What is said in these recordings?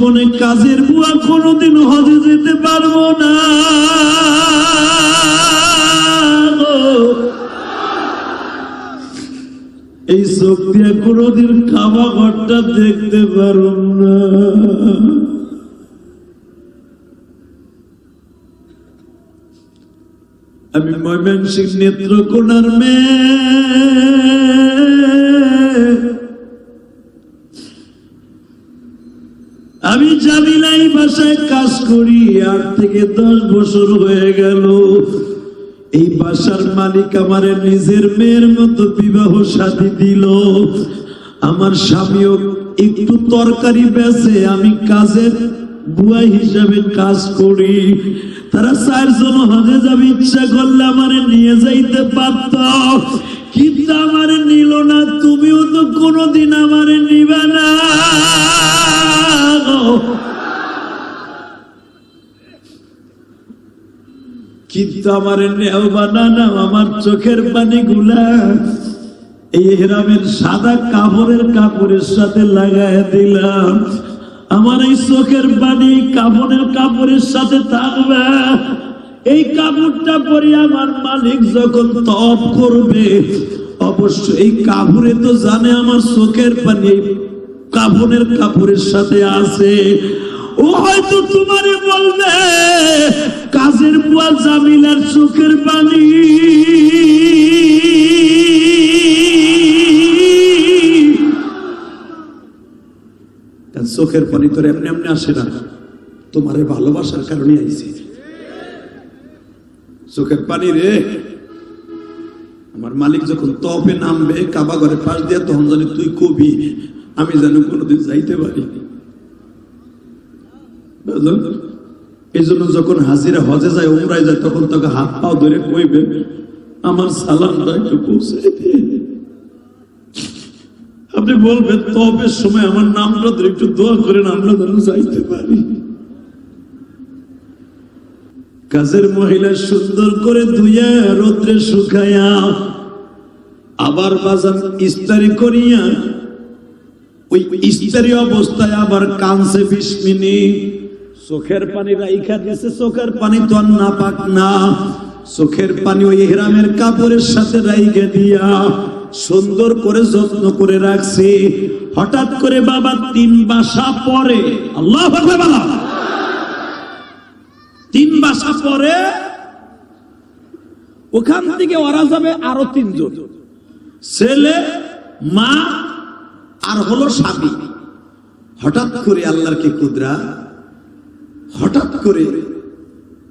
জীবনে কাজের বুয়া কোনোদিন হজে যেতে পারব না। এই চোখ দিয়ে কোনোদিন খাওয়া ঘরটা দেখতে পারব না। আমি ময়মনসিং নেত্রকোনার মেয়ে। বাসায় কাজ করি, আট থেকে দশ বছর হয়ে গেল। এই বাসার মালিক আমার নিজের মেয়ের মতো বিবাহ সাথী দিল। আমার স্বামীও একটু তরকারি বেছে আমি কাজের বুয়া হিসাবে কাজ করি। তারা চারজন হজে যাবে, ইচ্ছা করলে আমারে নিয়ে যাইতে পারত। কিন্তু আমারে নিল না, তুমিও তো কোনোদিন আমারে নিবে না কিন্তু আমার নেও বানানা আমার চোখের পানি গুলা এই হেরামের সাদা কাপড়ের কাপড়ের সাথে লাগায় দিলাম। আমার এই চোখের পানি কাপড়ের কাপড়ের সাথে থাকবে। এই কাপড়টা পরে আমার মালিক যখন তপ করবে অবশ্য এই কাপড়ে তো জানে আমার চোখের পানি কাপড়ের কাপড়ের সাথে আছে। ও হয়তো তোমারে বলবে, কাজের বুয়া জামিলার চোখের পানি। চোখের পানি তোর এমনি এমনি আসে না। তোমারে ভালোবাসার কারণে আইছে। চোখের পানি রে। আমার মালিক যখন তপে নামবে, কাবা ঘরে পাশ দিয়ে তখন জানি তুই কবি। আমি যেন কোনোদিন যাইতে পারি এই জন্য যখন হাজিরা হজে যায়, উমরায় যায়, তখন তোকে হাত পাও ধরে কইবে, আমার সালামটা একটু পৌঁছে আপনি বলবেন তবের সময় আমার নামটা ধরে একটু দোয়া করেন, আমরা যেন যাইতে পারি। কাজের মহিলা সুন্দর করে ধুইয়া রোদ্রে শুকাইয়া আবার বাজার ইস্তারি করিয়া ওই ইস্তারি অবস্থায় আবার কানছে বিশ মিনিট। চোখের পানি রাইখা দিয়েছে চোখের পানি তো আর না পাক না। চোখের পানি ওই হেরামের কাপড়ের সাথে রাইখে দিয়া সুন্দর করে যত্ন করে রাখছি। হঠাৎ করে বাবা তিন বাসা পরে, আল্লাহ বলা। তিন বাসা পরে ওখান থেকে ওরা যাবে আরও তিনজন। ছেলে, মা আর হলো স্বামী। হঠাৎ করে আল্লাহর কি কুদরা? হঠাৎ করে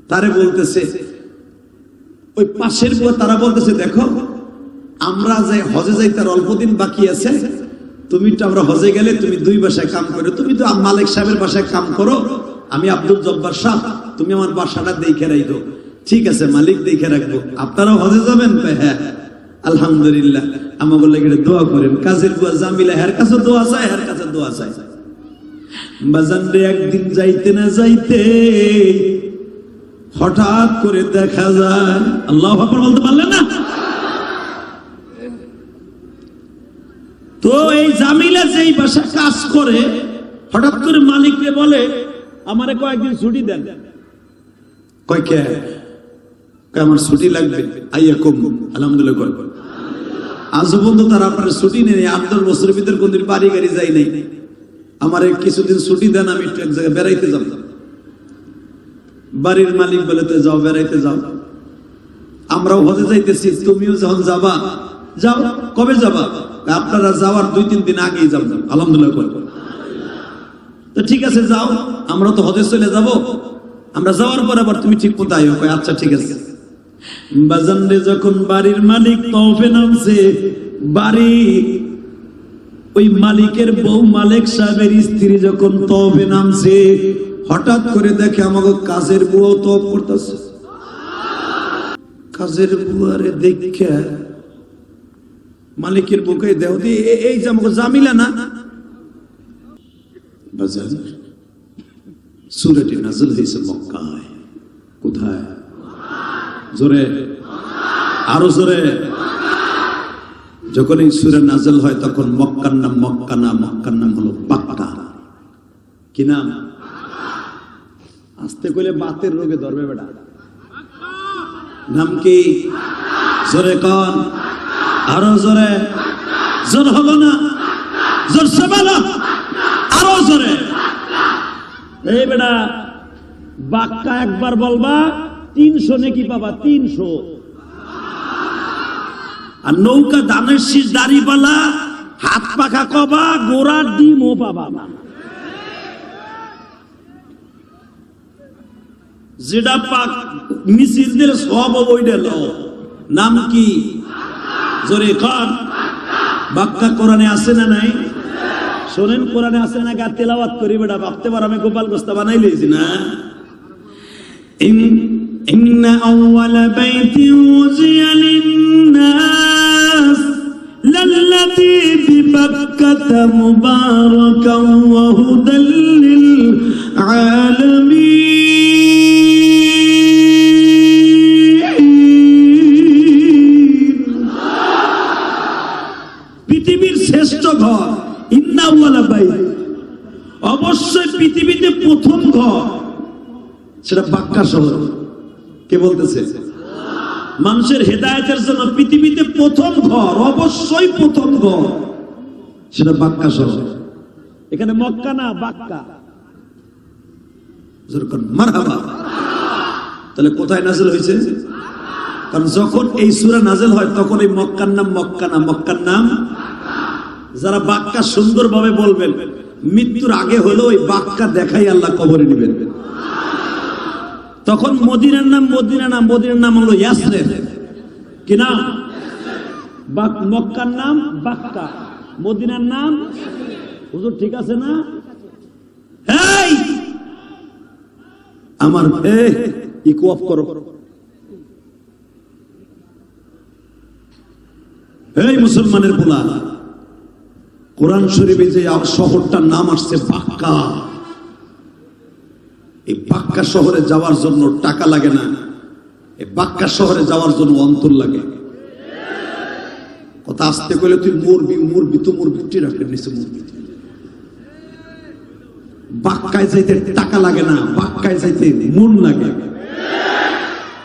তারে বলতেছে, ওই পাশের তারা বলতেছে, দেখো, আমরা যে হজে যাই তার অল্প দিন বাকি আছে। তুমি তো আমরা হজে গেলে তুমি দুই বাসায় কাম করো। তুমি তো মালিক সাহেবের বাসায় কাম করো। আমি আব্দুল জব্বার সাহ। তুমি আমার বাসাটা দেখে রাখো ঠিক আছে, মালিক দেখে রাখব। আপনারাও হজে যাবেন? হ্যাঁ। আলহামদুলিল্লাহ। আমাকে লেগে দোয়া করেন। কাজের বুয়া জামিলা, হের কাছে দোয়া চায়, হের কাছে দোয়া চায়। একদিন যাইতে না যাইতে হঠাৎ করে দেখা যায়, আল্লাহ বলতে পারলেন না? তো এই জামিলা যেই বাসা কাজ করে, হঠাৎ করে মালিককে বলে, আমারে কয়েকদিন ছুটি দেন। কয় কে? আমার ছুটি লাগবে। আইয়া কম, আলহামদুলিল্লাহ কয়। আজ পর্যন্ত তারা আপনার ছুটি নেই আট দশ বছরের ভিতরে কোনদিন বাড়ি গাড়ি যাই নাই। আমার কিছুদিন ছুটি দেন, আমি একটু এক জায়গায় বেড়াইতে যাব। বাড়ির মালিক বলে, তো যাও, বেড়াইতে যাও। আমরাও হজে যাইতেছি, তুমিও যখন যাবা, যাও, কবে যাবা? আপনারা যাওয়ার দুই, তিন দিন আগেই যাবেন আলহামদুলিল্লাহ তো ঠিক আছে, যাও, আমরা তো হজে চলে যাব। আমরা যাওয়ার পর আবার তুমি ঠিক কোথায় কয়, আচ্ছা ঠিক আছে। বাজান রে যখন বাড়ির মালিক তফে নামছে বাড়ি ওই মালিকের বউ মালিক সাহেবের স্ত্রী যখন তবে নামছে হঠাৎ করে দেখে আমাকে কাজের বুয়াও তপ করতেছে। কাজের বুয়ারে দেখে মালিকের বুকে দেহ দিয়ে এই যে আমাকে জামিলা না? বাজার সুরটি নাজল হয়েছে মক্কায়। কোথায়? জোরে? আরও জোরে? যখন এই সুরে নাজল হয়, তখন মক্কার নাম মক্কা না, মক্কার নাম হলো পাক্কা। কি নাম? আস্তে কইলে বাতের রোগে ধরবে বেটা। নাম কি? জোরে কন। আরও জোরে? জোর হলো না? জোর সে বলো আরও জোরে এই বেটা, বাক্কা একবার বলবা, তিনশো নাকি পাবা, তিনশো। আর নৌকা ধানের শীষ দাড়ি পালা, হাত পাখা কবা গোড়ার ডিমও পাবা যেটা পাক মিছিল দিলে সব বই দিল নাম কি? জোরে খান বাক্কা কোরআনে আছে না নাই? শোনেন কোরআনে আছে না গা তেলাওয়াত করি বেটা ভাবতে পার আমি গোপাল গোস্তা বানাই লিয়েছি না إن إن أول بيت وزي للناس للذي ببكة مباركا وهدى للعالمين পৃথিবীর শ্রেষ্ঠ ঘর ইন্নাওয়ালা বাই অবশ্যই পৃথিবীতে প্রথম ঘর সেটা বাক্কা শহর। কে বলতেছে? মানুষের হেদায়তের জন্য পৃথিবীতে প্রথম ঘর, অবশ্যই প্রথম ঘর সেটা বাক্কা শহর। এখানে মক্কা না, বাক্কা। তাহলে কোথায় নাজেল হয়েছে? কারণ যখন এই সুরা নাজেল হয়, তখন এই মক্কার নাম মক্কা না, মক্কার নাম যারা বাক্কা সুন্দরভাবে বলবেন, মৃত্যুর আগে হলো ওই বাক্কা দেখাই আল্লাহ কবরে নেবেন। তখন মদিনার নাম, মদিনা নাম, মদিনার নাম হলো ইয়াসরের কি নাম? মক্কার নাম বাক্কা। মদিনার নাম? হুজুর, ঠিক আছে না? আমার এ অফ করো। এই মুসলমানের পোলা। কোরআন শরীফে যে শহরটার নাম আসছে বাক্কা এই বাক্কা শহরে যাওয়ার জন্য টাকা লাগে না। এই বাক্কা শহরে যাওয়ার জন্য অন্তর লাগে। কথা আসতে কইলে তুই মরবি মরবি তো মরবি টিরাকের নিচে মরবি। বাক্কায় যাইতে টাকা লাগে না বাক্কায় যাইতে মন লাগে।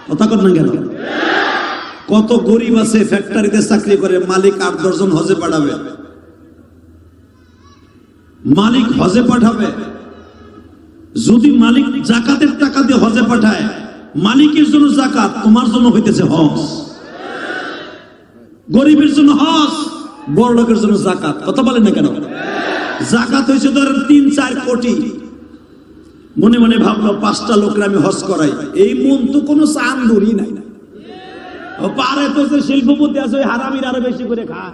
কথা কর না কেন? কত গরিব আছে ফ্যাক্টরিতে চাকরি করে, মালিক আট দশজন হজে পাঠাবে। মালিক হজে পাঠাবে। যদি মালিক জাকাতের টাকা দিয়ে হজে পাঠায়, মালিকের জন্য জাকাত তোমার জন্য হইতেছে হজ। গরিবের জন্য হজ, বড় লোকের জন্য জাকাত। কথা বলেন না কেন? জাকাত হয়েছে ধরেন তিন, চার কোটি। মনে মনে ভাবলো, পাঁচটা লোকের আমি হজ করাই। এই মন তো কোনো চান্দুরি নাই। ও পারে তো শিল্পপতি আছে হারামির আরও বেশি করে খা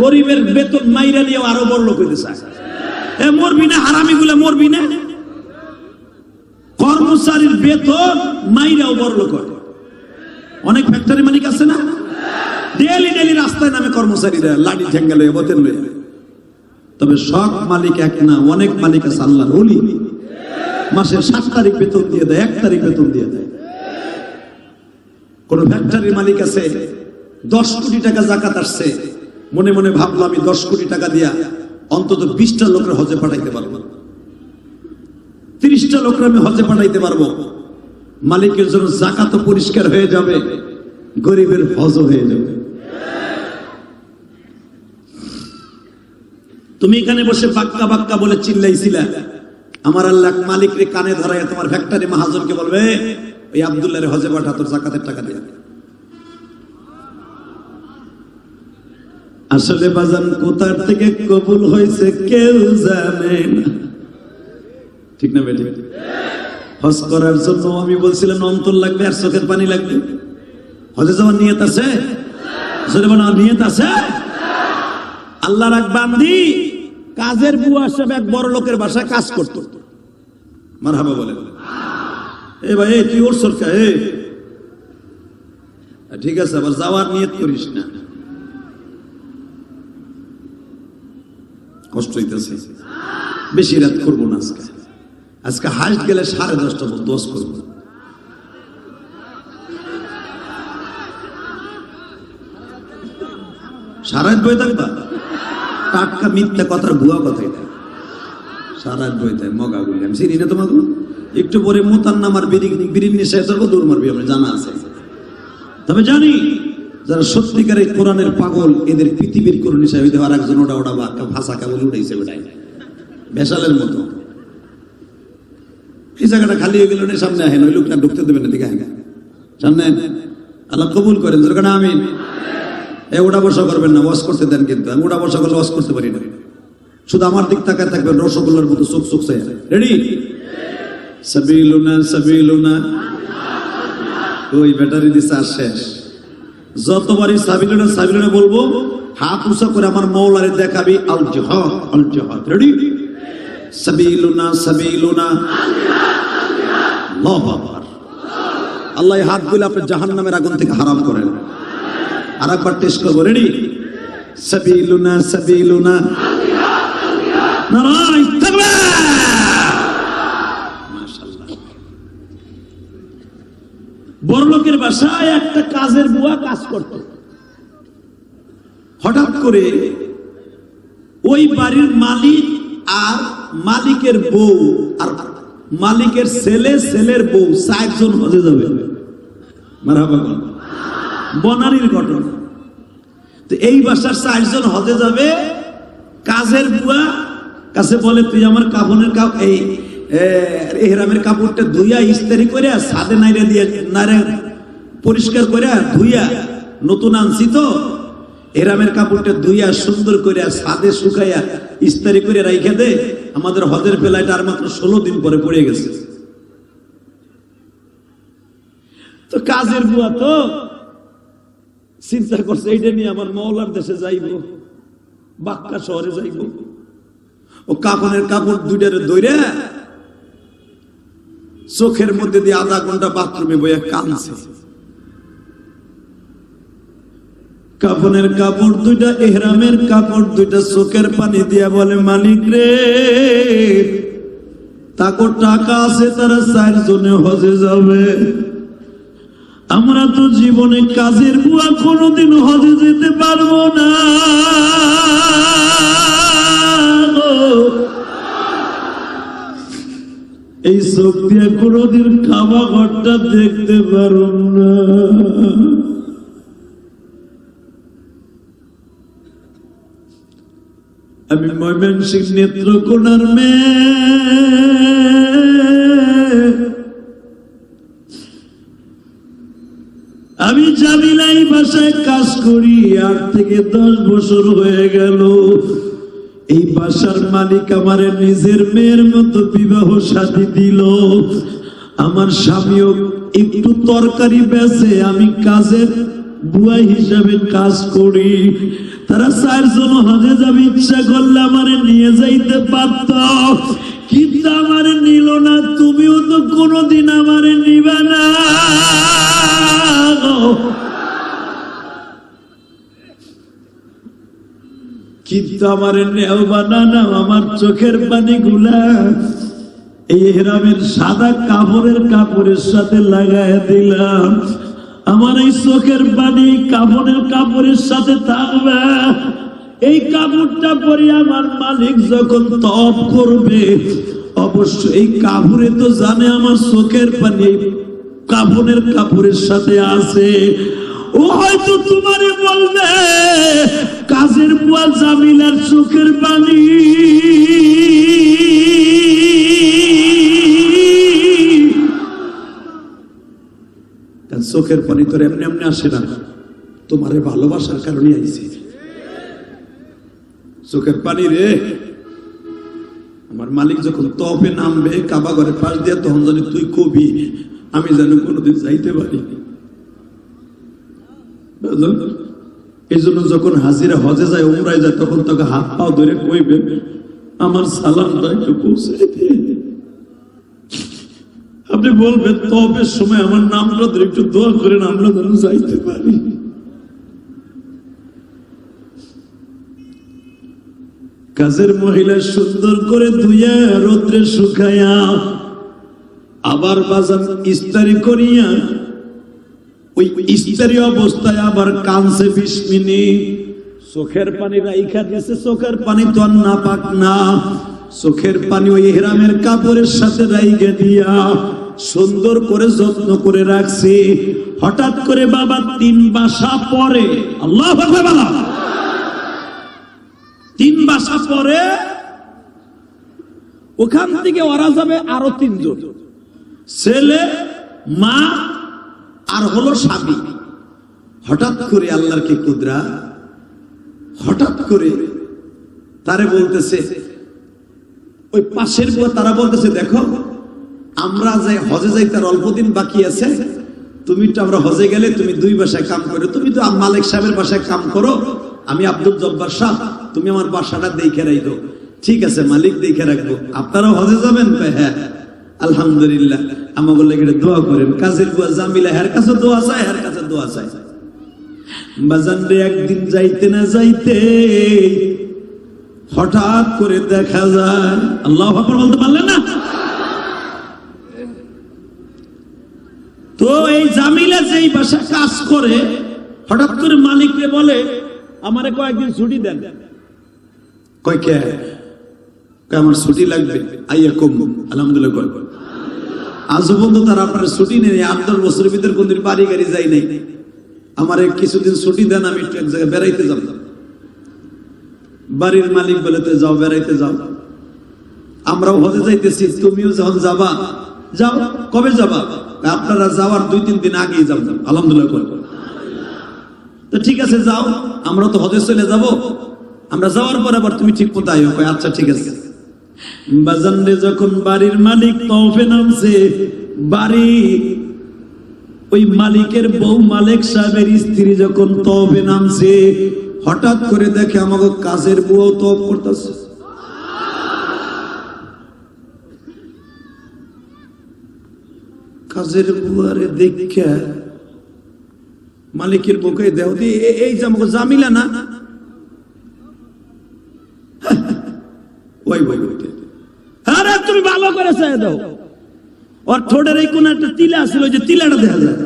গরিবের বেতন মাইরা নিয়ে আরও বড় লোক হইতে চায়। মরবি না, হারামি গুলা মরবি না? কর্মচারীর বেতন মাইরাও বড় লোক হয়। অনেক ফ্যাক্টরি মালিক আছে না? ডেলি ডেলি রাস্তায় নামে কর্মচারীরা লাঠি ঠেঙ্গা লয়ে তবে সব মালিক এক না, অনেক মালিক আছে আল্লাহর ওলি। মাসের সাত তারিখ বেতন দিয়ে দেয়, এক তারিখ বেতন দিয়ে দেয়। কোন ফ্যাক্টরির মালিক আছে, দশ কোটি টাকা জাকাত আসছে মনে মনে ভাবলো আমি দশ কোটি টাকা দিয়া অন্তত বিশটা লোকের হজে পাঠাইতে পারব। তিরিশটা লোকের আমি হজে পাঠাইতে পারব। মালিকের জন্য জাকাত পরিষ্কার হয়ে যাবে, গরিবের হজ হয়ে যাবে। তুমি এখানে বসে বাক্কা বাক্কা বলে চিল্লাইছিলা। আমার আল্লাহ মালিক রে কানে ধরায় তোমার ফ্যাক্টরি মাহাজনকে বলবে, ওই আবদুল্লাহ হজে পাঠা, তোর জাকাতের টাকা দিয়ে। আসলে বাজান, কোথার থেকে কবুল হয়েছে কেউ জানে না। ঠিক না বেটে? হজ করার জন্য আমি বলছিলাম অন্তর লাগবে আর চোখের পানি লাগবে। হজে যাওয়ার নিয়ত আছে? জোরে বানার নিয়ত আছে? আল্লাহর এক বান্দি, কাজের বুয়া সাহেব এক বড় লোকের বাসায় কাজ করত। মারহাবা বলে এ ভাই তুই ওর সরকার ঠিক আছে, আবার যাওয়ার নিয়ত করিস না। কষ্ট হইতেছে। বেশি রাত করব না আজকে। আজকে হাইট গেলে সাড়ে দশটা দশ করব। বয়ে থাকবা? টাটকা মিথ্যা কথার ভুয়া কথা এটা সারা বইতে মগা বললাম চিনি না তোমাকে? একটু পরে মোতার নামার বিরিন নিশায় দৌড় মারবি, আমার জানা আছে। তবে জানি যারা সত্যিকারের কোরআনের পাগল, এদের পৃথিবীর নিশায় হইতে আর একজন ওটা ওটা বা ভাষা কেবল উঠেছে বেটাই বেসালের মতো। এই জায়গাটা খালি হয়ে গেল সামনে আহেন ওই লোকটা ঢুকতে দেবেন না দিকে আহেন সামনে আল্লাহ কবুল করেন যেরকম আমিন। এ ওটা বসা করবেন না, ওয়াশ করতে দেন কিন্তু, আমি ওটা বসা করলে ওয়াশ করতে পারি না। শুধু আমার দিক তাকায় থাকবেন, রসগোল্লার মতো চোখ চোখ চাই রেডি সাবিলুনা সাবিলুনা। ওই ব্যাটারি দিছে আর শেষ। যতবারই সাবিলুনা সাবিলুনা বলব, হাত উঁচা করে আমার মৌলারে দেখাবি, আল জহাদ আল জহাদ। রেডি সাবিলুনা সাবিলুনা। আল্লাহু আকবার। আল্লাহ হাতগুলো আপনি জাহান্নামের আগুন থেকে হারাম করেন। আর একবার টেস্ট করব রেডি সাবিলুনা সাবিলুনা। নারায়! বড়লোকের বাসায় একটা কাজের বুয়া কাজ করত। হঠাৎ করে ওই বাড়ির মালিক আর মালিকের বউ আর মালিকের ছেলে, ছেলের বউ চারজন হজে যাবে। বল। ঘটনা। তো এই বাসার চারজন হজে যাবে, কাজের বুয়া কাছে বলে, তুই আমার কাপনের কাপ এই এহরামের কাপড়টা ধুইয়া ইস্তারি করে সাদে নাইরে দিয়ে নাইরে পরিষ্কার করে ধুইয়া নতুন আনছি তো। এরামের কাপড়টা ধুইয়া সুন্দর করে সাদে শুকাইয়া ইস্তারি করে রাইখে দে। আমাদের হজের বেলাটা আর মাত্র ষোলো দিন পরে পড়ে গেছে। তো কাজের বুয়া তো। চিন্তা করছে, এইটা নিয়ে আমার মৌলার দেশে যাইব, বাক্কা শহরে যাইব। ও কাপড়ের কাপড় দুইটারে দইরে চোখের মধ্যে দিয়ে আধা ঘণ্টা বাথরুমে বইয়া কানছে কাপনের কাপড় দুইটা এহরামের কাপড় দুইটা চোখের পানি দিয়া বলে, মালিক রে, তাকো টাকা আছে, তারা চার জনে হজে যাবে। আমরা তো জীবনে কাজের বুয়া কোনোদিন হজে যেতে পারব না এই চোখ দিয়ে কোনোদিন খাওয়া ঘরটা দেখতে পারব না। আমি ময়মনসিং নেত্রকোনার মেয়ে। আমি জামিলাই বাসায় কাজ করি, আট থেকে দশ বছর হয়ে গেল। এই বাসার মালিক আমার নিজের মেয়ের মতো বিবাহ সাথী দিল। আমার স্বামীও একটু তরকারি বেচে আমি কাজের বুয়া হিসাবে কাজ করি। তারা চারজন হজে যাবে, ইচ্ছা করলে আমারে নিয়ে যাইতে পারত। কিন্তু আমারে নিল না, তুমিও তো কোনোদিন আমারে নিবে না কিন্তু আমার নেও বানানা, আমার চোখের পানি গুলা এই হেরামের সাদা কাপড়ের কাপড়ের সাথে লাগাই দিলাম। আমার এই চোখের পানি কাপড়ের কাপড়ের সাথে থাকবে। এই কাপড়টা পরে আমার মালিক যখন তপ করবে, অবশ্য এই কাপড়ে তো জানে আমার চোখের পানি, কাপড়ের কাপড়ের সাথে আছে। ও হয়তো তোমারে বলবে, কাজের বুয়া জামিলার চোখের পানি। চোখের পানি তোর এমনি এমনি আসে না। তোমারে ভালোবাসার কারণে আইছে। চোখের পানি রে। আমার মালিক যখন তপে নামবে, কাবা ঘরে পাশ দিয়ে, তখন জানি তুই কবি। আমি যেন কোনোদিন যাইতে পারি এই জন্য যখন হাজিরা হজে যায়, উমরায় যায়, তখন তোকে হাত পাও ধরে কইবে, আমার পৌঁছে। আপনি বলবেন তবের সময় আমার নামটা ধরে একটু দোয়া করেন আমরা যেন যাইতে পারি কাজের মহিলা সুন্দর করে ধুইয়া রোদ্রে শুকাইয়া আবার বাজার ইস্তারি করিয়া ওই ইস্তারি অবস্থায় আবার কানছে বিশ চোখের পানি রাইখা দিয়েছে, চোখের পানি তো আর না পাক না। চোখের পানি ওই হেরামের কাপড়ের সাথে রাইগে দিয়া সুন্দর করে যত্ন করে রাখছি। হঠাৎ করে বাবা তিন বাসা পরে, আল্লাহ বাবা তিন বাসা পরে, ওখান থেকে ওরা যাবে আরও তিনজন। ছেলে, মা আর হলো স্বামী হঠাৎ করে আল্লাহর কি কুদরা? হঠাৎ করে তারে বলতেছে, ওই পাশের বুয়া তারা বলতেছে, দেখো, আমরা যাই হজে যাই তার অল্প দিন বাকি আছে তুমি তো আমরা হজে গেলে তুমি দুই বাসায় কাম করো, তুমি তো মালিক সাহেবের বাসায় কাম করো, আমি আব্দুল জব্বার সাহ, তুমি আমার বাসাটা দেখে রাখো ঠিক আছে, মালিক দেখে রাখব। আপনারাও হজে যাবেন? হ্যাঁ। আলহামদুলিল্লাহ। আমাকে লেগে দোয়া করেন। কাজের বুয়া জামিলা হের কাছে দোয়া চায় হের কাছে দোয়া চায়। বাজান রে একদিন যাইতে না যাইতে হঠাৎ করে দেখা যায়, আল্লাহ আকবার বলতে পারলেন না? তো এই জামিলা যেই বাসা কাজ করে, হঠাৎ করে মালিকরে বলে, আমারে কয়েকদিন ছুটি দেন। কয় কে? আমার ছুটি লাগবে? আইয়া কম, আলহামদুলিল্লাহ কয়। আজও পর্যন্ত তারা আপনার ছুটি নেই আট দশ বছরের ভিতরে কোনদিন বাড়ি গাড়ি যাই নাই। আমার কিছুদিন ছুটি দেন, আমি একটু এক জায়গায় বেড়াইতে যাব। বাড়ির মালিক বলে তো যাও, বেড়াইতে যাও। আমরাও হজে যাইতেছি, তুমিও যখন যাবা, যাও, কবে যাবা? আপনারা যাওয়ার দুই, তিন দিন আগেই যাও আলহামদুলিল্লাহ করে তো ঠিক আছে, যাও, আমরা তো হজে চলে যাব। আমরা যাওয়ার পর আবার তুমি ঠিক মতো কয় আচ্ছা ঠিক আছে। বাজানরে যখন বাড়ির মালিক নামছে, বাড়ি ওই মালিকের বউ মালিক সাহেবের স্ত্রী যখন নামছে, হঠাৎ করে দেখে আমাকে কাজের বউ তব করতেছে। কাজের বুয়ারে দেখে মালিকের বুকে দেহ দিয়ে এই যে আমাকে জামিলা না? ওই ওই ওই আরে তুমি ভালো করে চাই দাও। ওর ঠোঁটের এই কোন একটা তিলা যে তিলাটা দেখা যায়।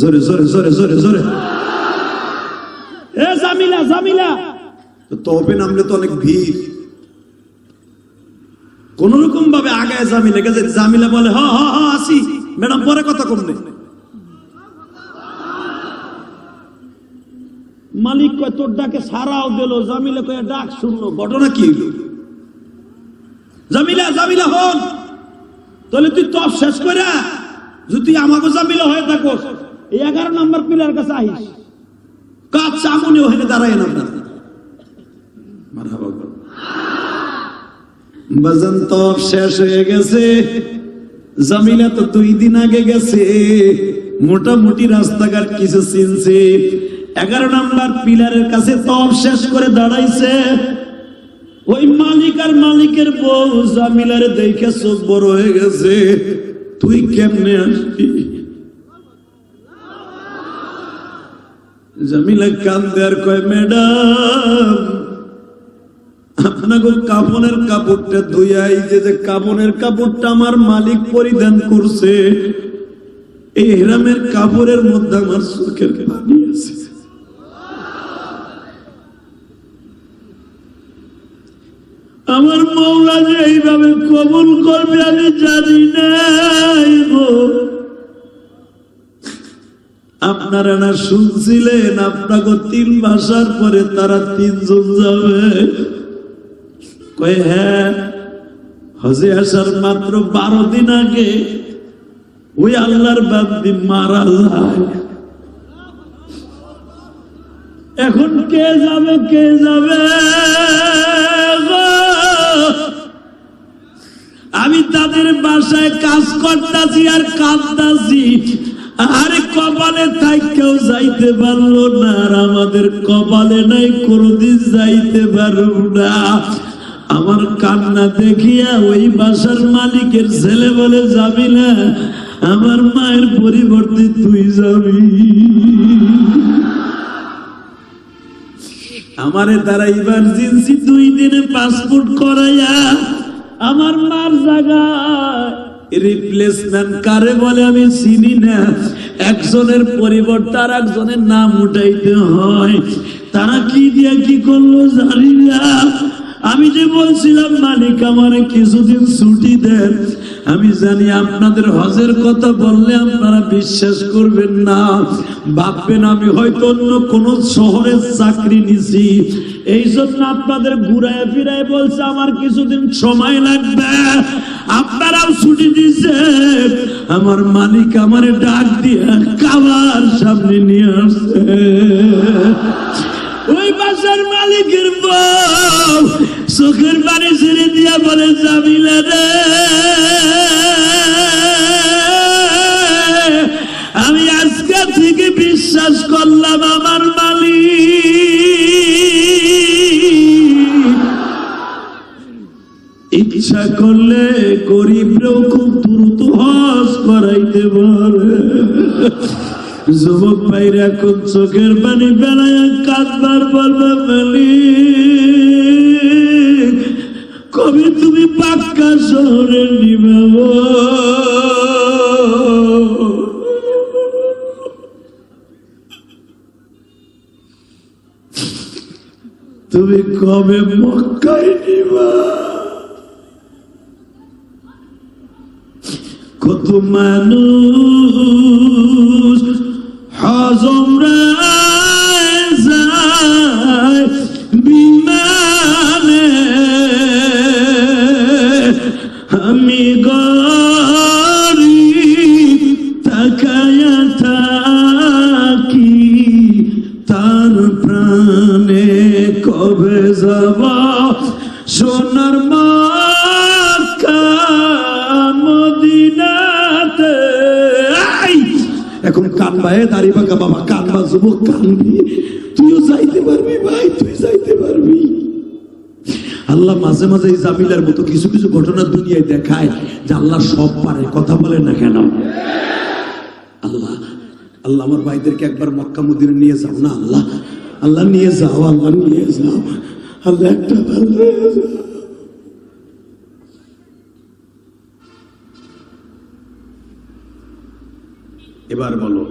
জোরে জোরে জোরে জোরে জোরে। এ জামিলা জামিলা। তবে নামলে তো অনেক ভিড়। কোন রকম ভাবে আগায় জামিলা গেছে জামিলা বলে হ হ হ আসি। ম্যাডাম পরে কথা কম নেই মালিক কয় তোর ডাকে সারাও দিল জামিলা কয় ডাক শুনলো। ঘটনা কি হইল? জামিলা জামিলা হন। তাহলে তুই তপ শেষ করে যদি আমাকে জামিলা হয়ে থাকো এই এগারো নম্বর পিলার কাছে আহিস। কাজ চামুনি ওখানে দাঁড়ায় না বাজান এগারো নম্বর পিলারের কাছে তপ শেষ করে দাঁড়াইছে। ওই মালিক আর মালিকের বউ জামিলার দেখে চোখ বড় হয়ে গেছে। তুই কেমনে আসবি? জামিলা কান্দে আর কয়, ম্যাডাম আপনাকে কাপনের কাপড়টা ধুইয়াই যে যে কাপনের কাপড়টা আমার মালিক পরিধান করছে এই হেরামের কাপড়ের মধ্যে আমার চোখের পানি আছে আমার মৌলা যে এইভাবে কবুল করবে, আমি জানি নাই আপনারা না শুনছিলেন, আপনাকে তিন মাসার পরে তারা তিনজন যাবে। কয়ে হ্যাঁ হজে আসার মাত্র বারো দিন আগে ওই আল্লাহর বান্দি মারা যায়। এখন কে যাবে কে যাবে? আমি তাদের বাসায় কাজ করতেছি আর কাঁদতাছি। আরে কপালে তাই কেউ যাইতে পারল না, আর আমাদের কপালে নাই, কোনদিন যাইতে পারব না। আমার কান্না দেখিয়া ওই বাসার মালিকের ছেলে বলে, যাবি না, আমার মায়ের পরিবর্তে তুই যাবি। আমারে তারা ইমার্জেন্সি দুই দিনে পাসপোর্ট করাইয়া আমার মার জায়গায় রিপ্লেসমেন্ট কারে বলে আমি চিনি না। একজনের পরিবর্তে আর একজনের নাম উঠাইতে হয়। তারা কি দিয়ে কি করল জানি না। আমি যে বলছিলাম, মালিক আমার কিছুদিন ছুটি দেন। আমি জানি আপনাদের হজের কথা বললে আপনারা বিশ্বাস করবেন না। ভাববেন আমি হয়তো অন্য কোন শহরের চাকরি নিছি। এই জন্য আপনাদের ঘুরায় ফিরায় বলছে, আমার কিছুদিন সময় লাগবে। আপনারাও ছুটি দিছে আমার মালিক আমার ডাক দিয়ে কাবার সামনে নিয়ে আসছে। ওই বাসার মালিকের বউ চোখের পানি ছেড়ে দিয়া বলে, জামিলা রে, আমি আজকে থেকে বিশ্বাস করলাম, আমার ইচ্ছা করলে গরিবরেও খুব দ্রুত হজ করাইতে পারে। যুবক ভাইরা, এখন চোখের পানি বেলায় কাঁদবার বলবে মালিক কবে, তুমি পাক্কা শহরে নিবে গো? তুমি কবে মক্কায় নিবা কত মানুষ হজম যায় বিমানে। আমি গরিব, তাকায়া থাকি তার প্রাণে কবে যাব? সোনার মাকা এখন কানবা হে দাড়ি বাবা কানবা যুবক কানবি তুইও যাইতে পারবি ভাই, তুই যাইতে পারবি। আল্লাহ মাঝে মাঝে এই জামিলার মতো কিছু কিছু ঘটনা দুনিয়ায় দেখায় যে আল্লাহ সব পারে, কথা বলে না কেন? আল্লাহ আল্লাহ আমার ভাইদেরকে একবার মক্কা মদিনে নিয়ে যাও না, আল্লাহ। আল্লাহ নিয়ে যাও, আল্লাহ নিয়ে যাও। আল্লাহ একটা ভালো নিয়ে যাও। এবার বলো